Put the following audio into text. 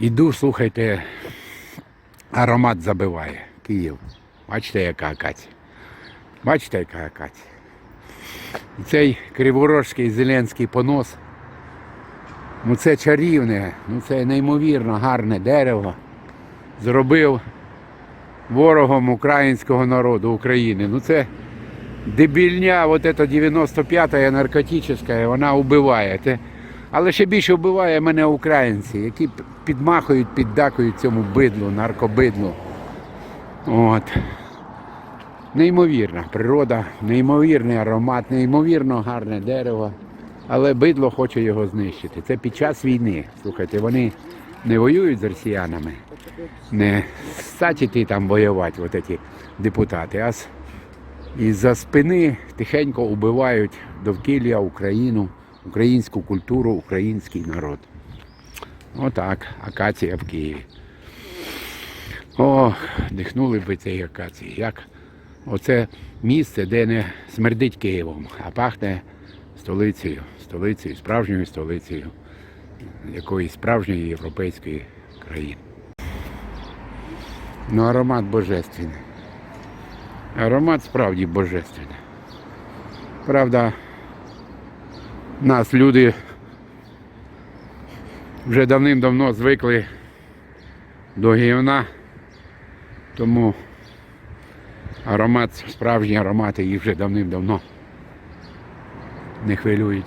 Іду, слухайте, аромат забиває. Київ. Бачите, яка акація. Бачите, яка акація. Цей криворожський зеленський понос. Ну це чарівне, ну це неймовірно гарне дерево. Зробив ворогом українського народу України. Ну це дебільня, от ета 95-я наркотична, вона вбиває. Але ще більше вбиває мене українці, які підмахують, піддакують цьому бидлу, наркобидлу. От. Неймовірна природа, неймовірний аромат, неймовірно гарне дерево. Але бидло хоче його знищити. Це під час війни. Слухайте, вони не воюють з росіянами, не статі там воювати, от ці депутати, а з із-за спини тихенько вбивають довкілля Україну, українську культуру, український народ. Отак, акація в Києві. О, дихнули б цієї акації. Як оце місце, де не смердить Києвом, а пахне столицею, столицею, справжньою столицею якоїсь справжньої європейської країни. Ну, аромат божественний. Аромат справді божественний. Правда, нас люди вже давним-давно звикли до гівна, тому аромат, справжні аромати їх вже давним-давно не хвилюють.